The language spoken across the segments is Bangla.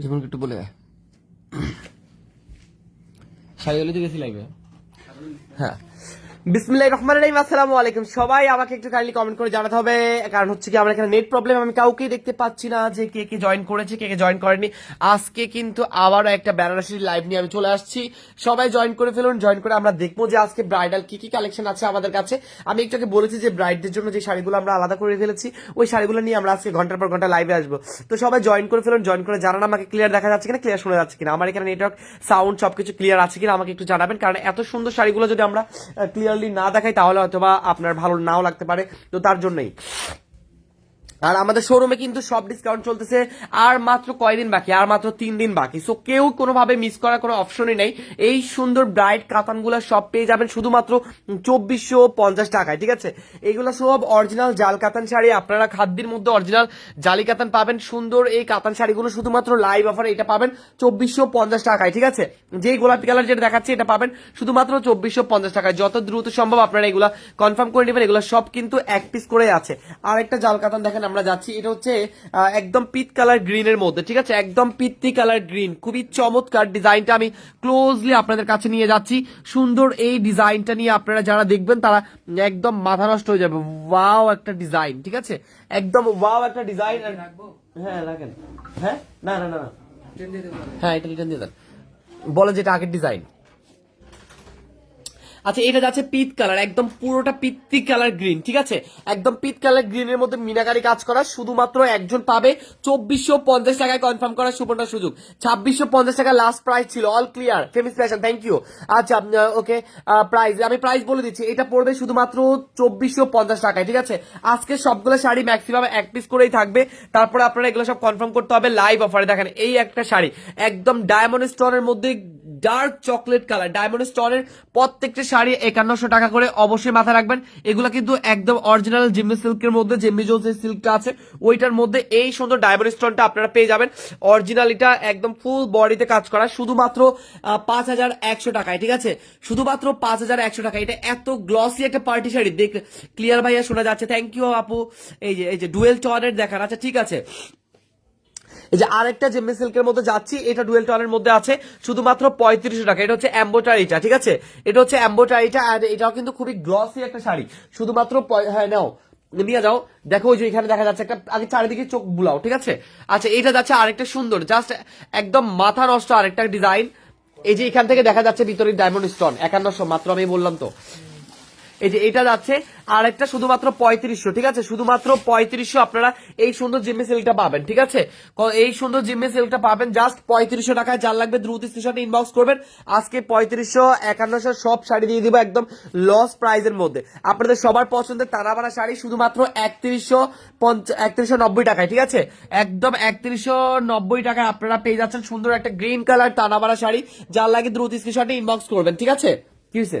জীবনকে একটু বলে দেয় শাড়িগুলো তো লাগবে। হ্যাঁ। বিসমিল্লাহির রহমানির রহিম, আসসালামু আলাইকুম। সবাই আমাকে একটু কাইন্ডলি কমেন্ট করে জানাতে হবে, কারণ হচ্ছে কি, আমার এখানে নেট প্রবলেম আমি কাউকেই দেখতে পাচ্ছি না যে কে কে জয়েন করেছে, কে কে জয়েন করেনি। আজকে কিন্তু আবারও একটা বেনারসির লাইভ নিয়ে আমি চলে আসছি। সবাই জয়েন করে ফেলুন জয়েন করে আমরা দেখব যে আজকে ব্রাইডাল কি কি কালেকশন আছে আমাদের কাছে। আমি একটু আগে বলেছি যে ব্রাইডদের জন্য যে শাড়িগুলো আমরা আলাদা করে ফেলেছি, ওই শাড়িগুলো নিয়ে আমরা আজকে ঘণ্টার পর ঘণ্টা লাইভে আসব। তো সবাই জয়েন করে ফেলুন জয়েন করে জানান আমাকে ক্লিয়ার দেখা যাচ্ছে কিনা ক্লিয়ার শোনা যাচ্ছে কিনা। আমার এখানে নেটওয়ার্ক সাউন্ড সবকিছু ক্লিয়ার আছে কিনা আমাকে একটু জানাবেন, কারণ এত সুন্দর শাড়িগুলো যদি আমরা ক্লিয়ারলি না দেখাই তাহলে হয়তোবা আপনার ভালো নাও লাগতে পারে। তো তার জন্যই। আর আমাদের শোরুমে কিন্তু সব ডিসকাউন্ট চলতেছে, আর মাত্র কয়দিন বাকি? আর মাত্র তিন দিন বাকি। সো কেউ কোনোভাবে মিস করার কোনো অপশনই নেই। এই সুন্দর ব্রাইট কাতানগুলো সব পেয়ে যাবেন শুধুমাত্র চব্বিশশো পঞ্চাশ টাকায়, ঠিক আছে? এইগুলো সব অরিজিনাল জাল কাতান শাড়ি। আপনারা খাদ্যের মধ্যে অরিজিনাল জালি কাতান পাবেন। সুন্দর এই কাতান শাড়িগুলো শুধুমাত্র লাইভ অফার এটা পাবেন চব্বিশশো পঞ্চাশ টাকায়, ঠিক আছে? যেই গোলাপি কালার যেটা দেখাচ্ছে, এটা পাবেন শুধুমাত্র চব্বিশশো পঞ্চাশ টাকায়। যত দ্রুত সম্ভব আপনারা এগুলা কনফার্ম করে নেবেন। এগুলো সব কিন্তু এক পিস করে আছে। আর একটা জাল কাতান দেখেন আমরা যাচ্ছি এটা হচ্ছে একদম পিত কালার গ্রিনের মধ্যে ঠিক আছে? একদম পিত্তি কালার গ্রিন। খুবই চমৎকার ডিজাইনটা আমি ক্লোজলি আপনাদের কাছে নিয়ে যাচ্ছি। সুন্দর এই ডিজাইনটা নিয়ে আপনারা যারা দেখবেন তারা একদম মাথা নষ্ট হয়ে যাবে। ওয়াও একটা ডিজাইন ঠিক আছে? একদম ওয়াও একটা ডিজাইন। হ্যাঁ হ্যাঁ? না না না হ্যাঁ এটা রিটার্ন দিয়ে দেন। বলো যেটা আগের ডিজাইন। আচ্ছা এটা যাচ্ছে পিত কালার, একদম পুরোটা পিত্তি কালার গ্রিন, ঠিক আছে? একদম পিত কালার গ্রিনের মধ্যে মিনাকারি কাজ করা, শুধুমাত্র একজন পাবে চব্বিশশো পঞ্চাশ টাকায় কনফার্ম করার সুবর্ণ সুযোগ। ছাব্বিশশো পঞ্চাশ টাকা লাস্ট প্রাইস ছিল all clear ফেমিস fashion thank you আচ্ছা ওকে প্রাইস আমি প্রাইস বলে দিচ্ছি, এটা পড়বে শুধুমাত্র চব্বিশশো পঞ্চাশ টাকায়, ঠিক আছে? আজকে সবগুলো শাড়ি ম্যাক্সিমাম এক পিস করেই থাকবে, তারপরে আপনারা এগুলো সব কনফার্ম করতে হবে লাইভ অফারে দেখেন, এই একটা শাড়ি, একদম ডায়মন্ড স্টোনের মধ্যে ডার্ক চকলেট কালার ডায়মন্ড স্টোনের প্রত্যেকটা শাড়ি একান্নশো টাকা করে অবশ্যই মাথায় রাখবেন। এগুলো কিন্তু একদম অরিজিনাল জিম্মি সিল্কের মধ্যে, জিম্মি জোস সিল্কটা আছে। ওইটার মধ্যে এই সুন্দর ডায়মন্ড স্টোনটা আপনারা পেয়ে যাবেন। অরিজিনাল এটা একদম ফুল বডিতে কাজ করা, শুধুমাত্র পাঁচ হাজার একশো টাকায়, ঠিক আছে? শুধুমাত্র পাঁচ হাজার একশো টাকা এটা এত গ্লসি একটা পার্টি শাড়ি। দেখ ক্লিয়ার ভাইয়া শোনা যাচ্ছে। থ্যাংক ইউ আপু। এই যে এই যে ডুয়েল টনের দেখান। আচ্ছা ঠিক আছে। এই যে আরেকটা জেমি সিল্কের মধ্যে যাচ্ছি, এটা ডুয়েল টনের মধ্যে আছে, শুধুমাত্র পঁয়ত্রিশশো টাকা। এটা হচ্ছে অ্যাম্বোটারিটা ঠিক আছে? এটা হচ্ছে অ্যাম্বোটারিটা আর এটাও কিন্তু খুবই গ্লসি একটা শাড়ি। শুধুমাত্র হ্যাঁ নাও, নিয়ে যাও। দেখো ওই যে এখানে দেখা যাচ্ছে একটা আগে চারিদিকে চোখ বুলাও, ঠিক আছে? আচ্ছা এটা যাচ্ছে আরেকটা সুন্দর জাস্ট একদম মাথা নষ্ট আরেকটা ডিজাইন এই যে এখান থেকে দেখা যাচ্ছে ভিতরে ডায়মন্ড স্টোন একান্নশো মাত্র আমি বললাম তো। এই যে এটা যাচ্ছে আর একটা শুধুমাত্র পঁয়ত্রিশশো, ঠিক আছে? শুধুমাত্র পঁয়ত্রিশশো আপনারা এই সুন্দর জিম্মি সেলটা পাবেন, ঠিক আছে? এই সুন্দর জিম্মি সেলটা পাবেন জাস্ট পঁয়ত্রিশশো টাকায়, যার লাগবে দ্রুত স্টেশনে ইনবক্স করবেন। আজকে পঁয়ত্রিশশো, একান্নশো সব শাড়ি দিয়ে দিব একদম লস প্রাইজের মধ্যে। আপনাদের সবার পছন্দের তারাবানা শাড়ি শুধুমাত্র একত্রিশশো একত্রিশশো নব্বই টাকায়, ঠিক আছে? একদম একত্রিশশো নব্বই টাকায় আপনারা পেয়ে যাচ্ছেন সুন্দর একটা গ্রিন কালার তানাবানা শাড়ি, যার লাগে দ্রুত স্ক্রিনশটে ইনবক্স করবেন, ঠিক আছে? কি হয়েছে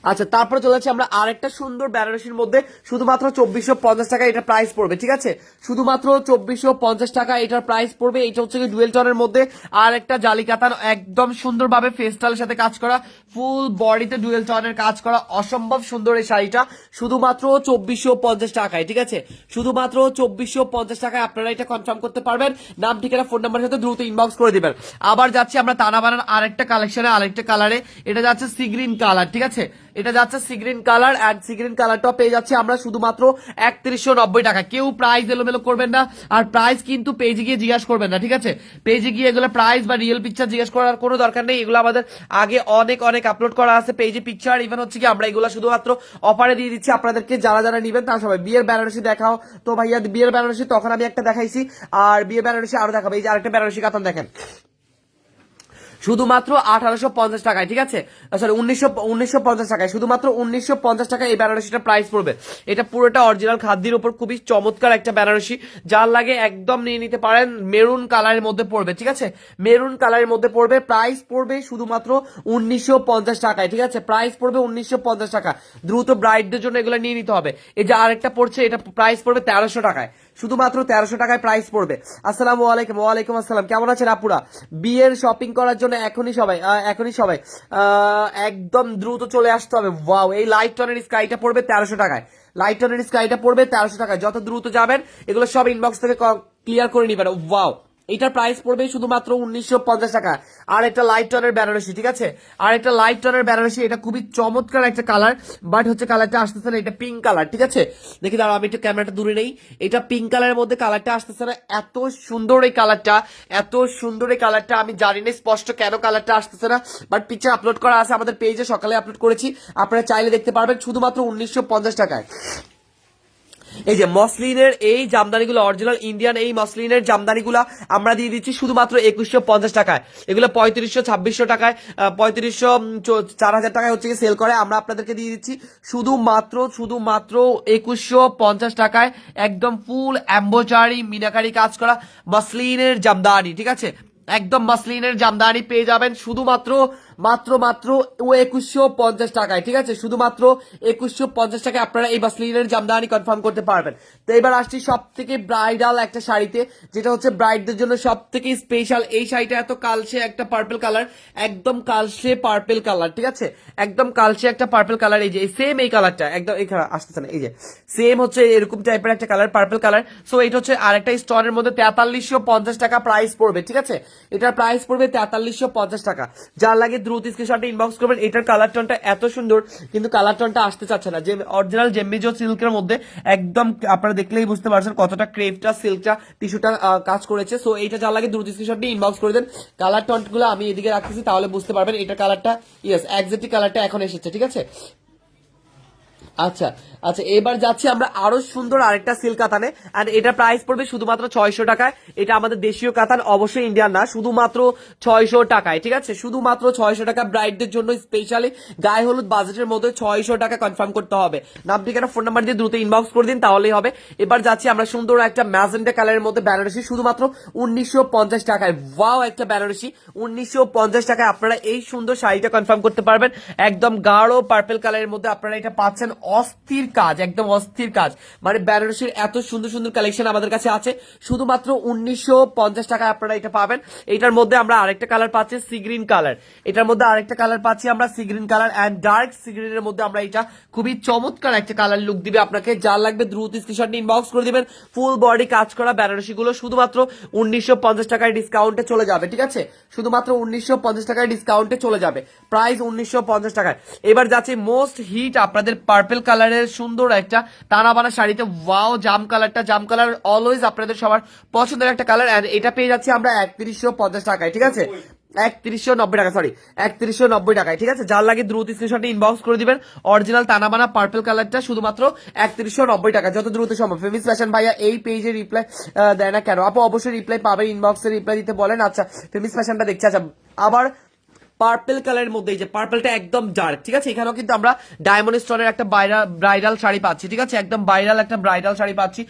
আচ্ছা তারপরে চলে যাচ্ছি আমরা আরেকটা সুন্দর বেনারসির মধ্যে। শুধুমাত্র চব্বিশশো পঞ্চাশ টাকা এটা প্রাইস পড়বে, ঠিক আছে? শুধুমাত্র চব্বিশশো পঞ্চাশ টাকা এটার প্রাইস পড়বে এটা হচ্ছে ডুয়েল টনের মধ্যে। আর একটা জালি কাতান একদম সুন্দরভাবে ফেস্টালের সাথে কাজ করা ফুল বডিতে ডুয়েল টনের কাজ করা, অসম্ভব সুন্দর এই শাড়িটা। শুধুমাত্র চব্বিশশো পঞ্চাশ টাকায়, ঠিক আছে? শুধুমাত্র চব্বিশশো পঞ্চাশ টাকায় আপনারা এটা কনফার্ম করতে পারবেন। নাম, ঠিকানা ফোন নাম্বারের সাথে দ্রুত ইনবক্স করে দিবেন। আবার যাচ্ছি আমরা তানা বানান আরেকটা কালেকশনে আরেকটা কালারে এটা যাচ্ছে সি গ্রিন কালার ঠিক আছে? এটা যাচ্ছে sea green colour and sea green কালারটাও পেয়ে যাচ্ছে আমরা শুধুমাত্র একত্রিশশো নব্বই টাকা। কেউ প্রাইস এলোমেলো করবেন না আর প্রাইস কিন্তু পেজে গিয়ে জিজ্ঞাসা করবেন না, ঠিক আছে? পেজে গিয়ে এগুলো প্রাইস বা রিয়েল পিকচার জিজ্ঞাসা করার কোনো দরকার নেই, এগুলো আমাদের আগে অনেক অনেক আপলোড করা আছে পেজে পিকচার ইভেন হচ্ছে কি আমরা এগুলো শুধুমাত্র অফারে দিয়ে দিচ্ছি, আপনাদেরকে যারা যারা নিবেন তারা সবাই। বিয়ের বেনারসি দেখাও। তো ভাইয়া, বিয়ের বেনারসি তখন আমি একটা দেখাইছি, আর বিয়ের বেনারসি আরও দেখাবো। এই যে আরেকটা বেনারসি কাতান দেখেন। শুধুমাত্র আঠারোশো পঞ্চাশ টাকায়, ঠিক আছে? সরি উনিশশো উনিশশো পঞ্চাশ টাকায়। শুধুমাত্র উনিশশো পঞ্চাশ টাকায় এই বেনারসিটা প্রাইস পড়বে। এটা পুরোটা অরিজিনাল খাদ্যের উপর খুবই চমৎকার একটা বেনারসি। যার লাগে একদম নিয়ে নিতে পারেন মেরুন কালারের মধ্যে পড়বে, ঠিক আছে? মেরুন কালারের মধ্যে পড়বে প্রাইস পড়বে শুধুমাত্র উনিশশো পঞ্চাশ টাকায়, ঠিক আছে? প্রাইস পড়বে উনিশশো পঞ্চাশ টাকা। দ্রুত ব্রাইডদের জন্য এগুলো নিয়ে নিতে হবে। এই যে আরেকটা পড়ছে, এটা প্রাইস পড়বে তেরোশো টাকায়। শুধুমাত্র তেরোশো টাকায় প্রাইস পড়বে। আসসালাম ওয়ালাইকুম ওয়ালাইকুম আসসালাম। কেমন আছেন আপুরা? বিয়ের শপিং করার জন্য এখনই সবাই এখনই সবাই একদম দ্রুত চলে আসতে হবে। ওয়াও এই লাইট টনের স্কাইটা পড়বে তেরোশো টাকায়। লাইট টনের স্কাইটা পড়বে তেরোশো টাকায়। যত দ্রুত যাবেন, এগুলো সব ইনবক্স থেকে ক্লিয়ার করে নিবেন। ওয়াও এটার প্রাইস পড়বে শুধুমাত্র উনিশশো পঞ্চাশ টাকা। আর একটা লাইট টনের বেনারসি ঠিক আছে? আর একটা লাইট টনের বেনারসি এটা খুবই চমৎকার একটা কালার বাট হচ্ছে কালারটা আসতেছে না, এটা পিঙ্ক কালার ঠিক আছে? দেখি দাঁড়াও, আমি একটু ক্যামেরাটা দূরে নেই। এটা পিঙ্ক কালারের মধ্যে কালারটা আসতেছে না, এত সুন্দর এই কালারটা এত সুন্দর এই কালারটা আমি জানি না স্পষ্ট কেন কালারটা আসতেছে না বাট পিকচার আপলোড করা আছে আমাদের পেজে সকালে আপলোড করেছি। আপনারা চাইলে দেখতে পারবেন শুধুমাত্র উনিশশো পঞ্চাশ টাকায়। এই যে মসলিনের এই জামদানিগুলো অরিজিনাল ইন্ডিয়ান এই মসলিনের জামদানিগুলো আমরা দিয়ে দিচ্ছি শুধুমাত্র একুশশো পঞ্চাশ টাকায়। এগুলো পঁয়ত্রিশশো, ছাব্বিশশো টাকায় পঁয়ত্রিশশো চার হাজার টাকায় হচ্ছে সেল করে। আমরা আপনাদেরকে দিয়ে দিচ্ছি শুধুমাত্র শুধুমাত্র একুশশো পঞ্চাশ টাকায় একদম ফুল অ্যাম্বোচারি মিনাকারি কাজ করা মসলিনের জামদানি, ঠিক আছে? একদম মাসলিনের জামদানি পেয়ে যাবেন শুধুমাত্র মাত্র মাত্র, ও একুশশো পঞ্চাশ টাকায়, ঠিক আছে? শুধুমাত্র একুশশো পঞ্চাশ টাকায় আপনারা এই মাসলিনের জামদানি কনফার্ম করতে পারবেন। তো এবার আসছি সব থেকে ব্রাইডাল একটা শাড়িতে, যেটা হচ্ছে ব্রাইডদের জন্য সব থেকে স্পেশাল এই শাড়িটা এত কালসে একটা পার্পল কালার একদম কালসে পার্পল কালার ঠিক আছে? একদম কালসে একটা পার্পল কালার এই যে সেম এই কালারটা একদম এখানে আসতেছে না, এই যে। সেম হচ্ছে এরকম টাইপের একটা কালার পার্পল কালার সো এটা হচ্ছে আরেকটা স্টোনের মধ্যে তেতাল্লিশশো পঞ্চাশ টাকা প্রাইস পড়বে, ঠিক আছে? এটার প্রাইস পড়বে তেতাল্লিশশো পঞ্চাশ টাকা। যার লাগে দ্রুত স্ক্রিনশটে ইনবক্স করবেন। এটার কালার টোনটা এত সুন্দর, কিন্তু কালার টোনটা আসতে চাচ্ছে না। যে অরিজিনাল জেমিজো সিল্কের মধ্যে একদম আপনারা দেখলেই বুঝতে পারছেন কতটা ক্রেপটা সিল্কটা টিস্যুটা কাজ করেছে। সো এইটা যা লাগে দ্রুত স্ক্রিনশটে ইনবক্স করে দেন। কালার টোনগুলো আমি এদিকে রাখতেছি, তাহলে বুঝতে পারবেন। এটার কালারটা ইয়েস একজাক্টলি কালারটা এখন এসেছে, ঠিক আছে? আচ্ছা আচ্ছা এবার যাচ্ছি আমরা আরও সুন্দর আরেকটা সিল্ক কাতানে আর এটা প্রাইস পড়বে শুধুমাত্র ছয়শো টাকায়। এটা আমাদের দেশীয় কাতান, অবশ্যই ইন্ডিয়ান না, শুধুমাত্র ছয়শো টাকায়, ঠিক আছে? শুধুমাত্র ছয়শো টাকা ব্রাইডদের জন্য স্পেশালি গায়ে হলুদ বাজেটের মধ্যে ছয়শো টাকা কনফার্ম করতে হবে। নাম ঠিকানা ফোন নাম্বার দিয়ে দ্রুত ইনবক্স করে দিন, তাহলেই হবে। এবার যাচ্ছি আমরা সুন্দর একটা ম্যাজেন্টা কালারের মধ্যে বেনারসি শুধুমাত্র উনিশশো পঞ্চাশ টাকায়। ওয়াও একটা বেনারসি উনিশশো পঞ্চাশ টাকায়। আপনারা এই সুন্দর শাড়িটা কনফার্ম করতে পারবেন। একদম গাঢ় পার্পেল কালারের মধ্যে আপনারা এটা পাচ্ছেন। অস্থির কাজ, একদম অস্থির কাজ। মানে বেনারসির এত সুন্দর সুন্দর কালেকশন আমাদের কাছে আছে। শুধুমাত্র উনিশশো পঞ্চাশ টাকায় আপনারা এটা পাবেন। এটার মধ্যে আমরা আরেকটা কালার পাচ্ছি সি গ্রিন কালার এটার মধ্যে আরেকটা কালার পাচ্ছি আমরা sea green colour and dark sea গ্রিনের মধ্যে আমরা এটা খুবই চমৎকার একটা কালার লুক দিবে আপনাকে। যার লাগবে দ্রুত স্ক্রিনশট ইনবক্স করে দিবেন। ফুল বডি কাজ করা বেনারসি গুলো শুধুমাত্র উনিশশো পঞ্চাশ টাকায় ডিসকাউন্টে চলে যাবে, ঠিক আছে? শুধুমাত্র উনিশশো পঞ্চাশ টাকায় ডিসকাউন্টে চলে যাবে। প্রাইস উনিশশো পঞ্চাশ টাকায়। এবার যাচ্ছে মোস্ট হিট আপনাদের পার্পল কালারের সুন্দর একটা টানাবানা শাড়িতে ওয়াও জাম কালারটা জাম কালার অলওয়েজ আপনাদের সবার পছন্দের একটা কালার এন্ড এটা পেয়ে যাচ্ছি আমরা একত্রিশশো পঞ্চাশ টাকায়, ঠিক আছে? একত্রিশশো নব্বই টাকা সরি একত্রিশশো নব্বই টাকায়, ঠিক আছে? যার লাগে দ্রুত স্ক্রিনশটে ইনবক্স করে দিবেন। অরিজিনাল টানাবানা পার্পল কালারটা শুধুমাত্র একত্রিশশো নব্বই টাকা, যত দ্রুত সম্ভব। ফেমিস ফ্যাশন ভাইয়া, এই পেজে রিপ্লাই দেয় না কেন? আপু, অবশ্যই রিপ্লাই পাবে ইনবক্সে রিপ্লাই দিতে বলেন। আচ্ছা ফেমিস ফ্যাশনটা দেখছি। আচ্ছা আবার পার্পল কালারের মধ্যে, এই যে পার্পেলটা একদম ডার্ক ঠিক আছে? এখানেও কিন্তু আমরা ডায়মন্ড স্টোনের একটা ব্রাইডাল শাড়ি পাচ্ছি, ঠিক আছে? একদম ভাইরাল একটা ব্রাইডাল শাড়ি পাচ্ছি।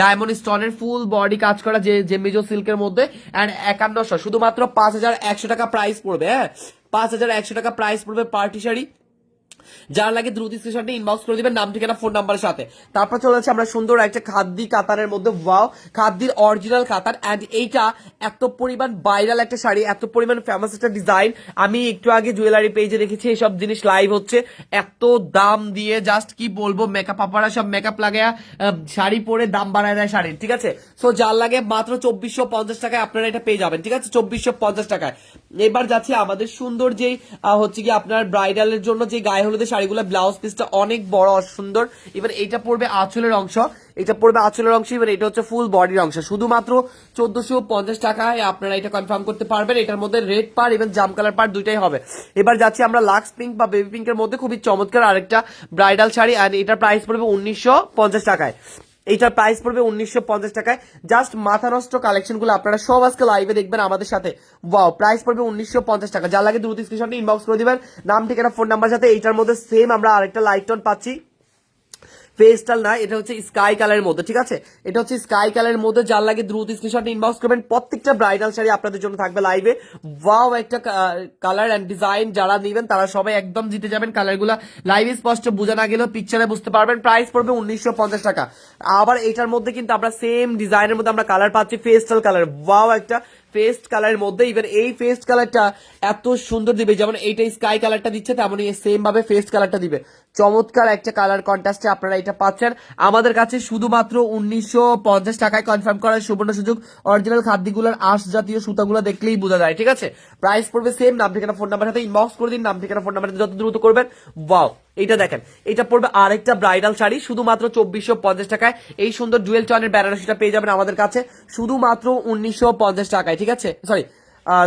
ডায়মন্ড স্টোনের ফুল বডি কাজ করা যে জেমিজো সিল্কের মধ্যে অ্যান্ড একান্নশো, শুধুমাত্র পাঁচ হাজার একশো টাকা প্রাইস পড়বে হ্যাঁ? পাঁচ হাজার একশো টাকা প্রাইস পড়বে পার্টি শাড়ি যার লাগে দ্রুত স্ক্রিনশটে ইনবক্স করে দিবেন, নাম, ঠিকানা ফোন নাম্বারের সাথে। তারপর চলে যাচ্ছে আমরা সুন্দর একটা খাদ্যি কাতারের মধ্যে। ওয়াও খাদ্যির অরিজিনাল কাতার। অ্যান্ড এইটা এত পরিমাণ ভাইরাল একটা শাড়ি, এত পরিমাণ ফেমাস একটা ডিজাইন আমি একটু আগে জুয়েলারি পেজে দেখেছি এইসব জিনিস লাইভ হচ্ছে। এত দাম দিয়ে জাস্ট কি বলব মেকআপ আপারা সব মেকআপ লাগায়া শাড়ি পরে দাম বাড়ায় দেয় শাড়ির, ঠিক আছে? সো যার লাগে মাত্র চব্বিশশো পঞ্চাশ টাকায় আপনারা এটা পেয়ে যাবেন, ঠিক আছে? চব্বিশশো পঞ্চাশ টাকায়। এবার যাচ্ছে আমাদের সুন্দর যেই হচ্ছে কি আপনার ব্রাইডালের জন্য যে গায়ে হলুদের শাড়িগুলো ব্লাউজ পিসটা অনেক বড় সুন্দর এবার এটা পড়বে আঁচলের অংশ। এটা পড়বে আঁচলের অংশ, এবার এটা হচ্ছে ফুল বডির অংশ। শুধুমাত্র চোদ্দশো পঞ্চাশ টাকায় আপনারা এটা কনফার্ম করতে পারবেন। এটার মধ্যে রেড পার এবং জাম কালার পার দুইটাই হবে। এবার যাচ্ছি আমরা লাক্স পিঙ্ক বা বেবি পিঙ্কের মধ্যে। খুবই চমৎকার আরেকটা ব্রাইডাল শাড়ি আর এটার প্রাইস পড়বে উনিশশো পঞ্চাশ টাকায়। এইটার প্রাইস পড়বে উনিশশো পঞ্চাশ টাকায়। জাস্ট মাথা নষ্ট কালেকশনগুলো আপনারা সব আজকে লাইভে দেখবেন আমাদের সাথে। ওয়াও প্রাইস পড়বে উনিশশো পঞ্চাশ টাকা। যার লাগে দ্রুত স্ক্রিনশট ইনবক্স করে দিবেন। নাম, ঠিকানা ফোন নাম্বার সাথে এইটার মধ্যে সেম আমরা আরেকটা লাইট টন পাচ্ছি। পেস্টাল না, এটা হচ্ছে স্কাই কালারের মধ্যে, ঠিক আছে? এটা হচ্ছে স্কাই কালারের মধ্যে, যার লাগে দ্রুত স্ক্রিনশট ইনবক্স করবেন। প্রত্যেকটা ব্রাইডাল শাড়ি আপনাদের জন্য থাকবে লাইভে ওয়াও একটা কালার এন্ড ডিজাইন যারা নেবেন, তারা সবাই একদম জিতে যাবেন কালারগুলো লাইভে স্পষ্ট বোঝা না গেলেও পিকচারে বুঝতে পারবেন। প্রাইস পড়বে উনিশশো পঞ্চাশ টাকা। আবার এটার মধ্যে কিন্তু আমরা সেম ডিজাইনের মধ্যে আমরা কালার পাচ্ছি পেস্টাল কালার ওয়াও একটা ফেস্ট কালারের মধ্যে ইভেন এই ফেস্ট কালারটা এত সুন্দর দিবে, যেমন এইটা স্কাই কালারটা দিচ্ছে, তেমনই সেম ভাবে ফেস্ট কালারটা দিবে। চমৎকার একটা কালার কন্ট্রাস্টে আপনারা এটা পাচ্ছেন। আমাদের কাছে শুধুমাত্র উনিশশো পঞ্চাশ টাকায় কনফার্ম করার সুবর্ণ সুযোগ। অরিজিনাল খাদ্যগুলোর আঁশ জাতীয় সুতাগুলো দেখলেই বোঝা যায়, ঠিক আছে? প্রাইস পড়বে সেম নাম ঠিকানা ফোন নাম্বার সাথে ইনবক্স করে দিন, নাম ঠিকানা ফোন নাম্বার যত দ্রুত করবেন। ওয়াও এটা দেখেন, এটা পড়বে আরেকটা ব্রাইডাল শাড়ি, শুধুমাত্র চব্বিশশো পঞ্চাশ টাকায়। এই সুন্দর ডুয়েল টনের বেনারসিটা পেয়ে যাবেন আমাদের কাছে, শুধুমাত্র উনিশশো পঞ্চাশ টাকায়, ঠিক আছে? সরি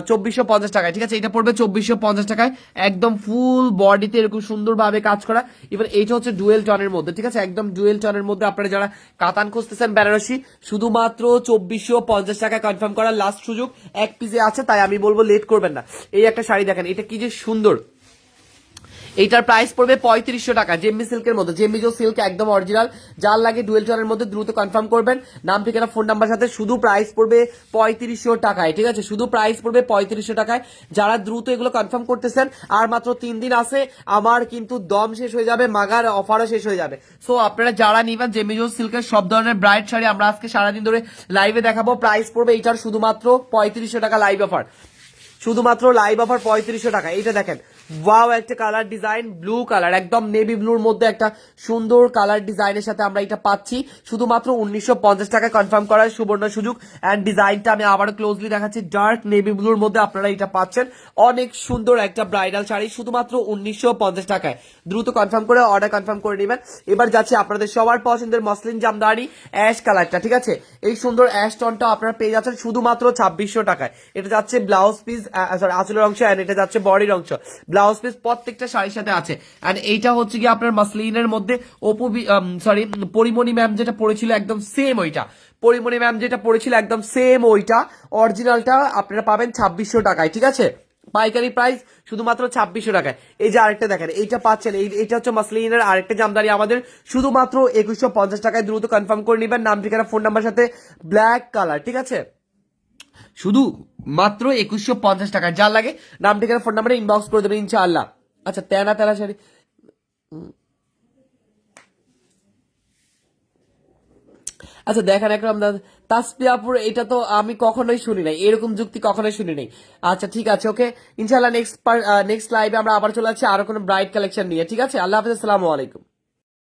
চব্বিশশো পঞ্চাশ টাকায়, ঠিক আছে? এটা পড়বে চব্বিশশো পঞ্চাশ টাকায়, একদম ফুল বডিতে এরকম সুন্দরভাবে কাজ করা। এবার এইটা হচ্ছে ডুয়েল টনের মধ্যে, ঠিক আছে? একদম ডুয়েল টনের মধ্যে আপনারা যারা কাতান খুঁজতেছেন বেনারসি, শুধুমাত্র চব্বিশশো পঞ্চাশ টাকায় কনফার্ম করার লাস্ট সুযোগ। এক পিজে আছে, তাই আমি বলব লেট করবেন না। এই একটা শাড়ি দেখেন, এটা কি যে সুন্দর। এইটার প্রাইস পড়বে পঁয়ত্রিশশো টাকা। জেমি সিল্কের মধ্যে। জেম্মিজো সিল্ক একদম অরিজিনাল যার লাগে ডুয়েল টনের মধ্যে দ্রুত কনফার্ম করবেন। নাম, ঠিকানা ফোন নাম্বার সাথে শুধু প্রাইস পড়বে পঁয়ত্রিশশো টাকায়, ঠিক আছে? শুধু প্রাইস পড়বে পঁয়ত্রিশশো টাকায়। যারা দ্রুত এগুলো কনফার্ম করতেছেন, আর মাত্র তিন দিন আছে, আমার কিন্তু দম শেষ হয়ে যাবে, মাগার অফারও শেষ হয়ে যাবে। সো আপনারা যারা নিবেন জেমিজো সিল্কের সব ধরনের ব্রাইট শাড়ি, আমরা আজকে সারাদিন ধরে লাইভে দেখাবো। প্রাইস পড়বে এইটার শুধুমাত্র পঁয়ত্রিশশো টাকা লাইভ অফার শুধুমাত্র লাইভ অফার পঁয়ত্রিশশো টাকা। এইটা দেখেন ওয়াও একটা কালার ডিজাইন ব্লু কালার একদম নেভি ব্লুর মধ্যে একটা সুন্দর কালার ডিজাইনের সাথে আমরা এটা পাচ্ছি। শুধুমাত্র উনিশশো টাকায় কনফার্ম করার সুবর্ণ সুযোগ অ্যান্ড ডিজাইনটা আমি আবারও ক্লোজলি দেখাচ্ছি। ডার্ক নেভি ব্লুর মধ্যে আপনারা এটা পাচ্ছেন। অনেক সুন্দর একটা ব্রাইডাল শাড়ি, শুধুমাত্র উনিশশো পঞ্চাশ টাকায়। দ্রুত কনফার্ম করে অর্ডার কনফার্ম করে নেবেন। এবার যাচ্ছে আপনাদের সবার পছন্দের মসলিন জামদানি অ্যাশ কালারটা ঠিক আছে? এই সুন্দর অ্যাশ টনটা আপনারা পেয়ে যাচ্ছেন শুধুমাত্র ছাব্বিশশো টাকায়। এটা যাচ্ছে ব্লাউজ পিস সরি আঁচলের অংশ অ্যান্ড এটা যাচ্ছে বডির অংশ। ব্লাউজ পিস প্রত্যেকটা শাড়ির সাথে আছে। অ্যান্ড এইটা হচ্ছে কি আপনার মাসলিনের মধ্যে অপু সরি পরিমণি ম্যাম যেটা পড়েছিল একদম সেম ওইটা। পরিমণি ম্যাম যেটা পড়েছিল একদম সেম ওইটা। অরিজিনালটা আপনারা পাবেন ছাব্বিশশো টাকায়, ঠিক আছে? পাইকারি প্রাইস শুধুমাত্র ছাব্বিশশো টাকায়। এই যে আরেকটা দেখেন, এইটা পাচ্ছেন, এই এটা হচ্ছে মাসলিনের আরেকটা জামদানি আমাদের। শুধুমাত্র একুশশো পঞ্চাশ টাকায় দ্রুত কনফার্ম করে নেবেন। নাম, ঠিকানা ফোন নাম্বার সাথে ব্ল্যাক কালার ঠিক আছে? শুধু মাত্র একুশশো পঞ্চাশ টাকা, যা লাগে। নাম, ঠিকানা ফোন নাম্বারে ইনবক্স করে দেবেন, ইনশাআল্লাহ। আচ্ছা তেনা তেনা উম। আচ্ছা দেখেন একরকম তাসপিয়াপুর, এটা তো আমি কখনোই শুনি নাই। এরকম যুক্তি কখনোই শুনি নাই। আচ্ছা ঠিক আছে, ওকে। ইনশাআল্লাহ নেক্সট নেক্সট লাইভে আমরা আবার চলে যাচ্ছি আরও কোনো ব্রাইট কালেকশন নিয়ে। ঠিক আছে? আল্লাহ হাফিজ, আসসালামু আলাইকুম।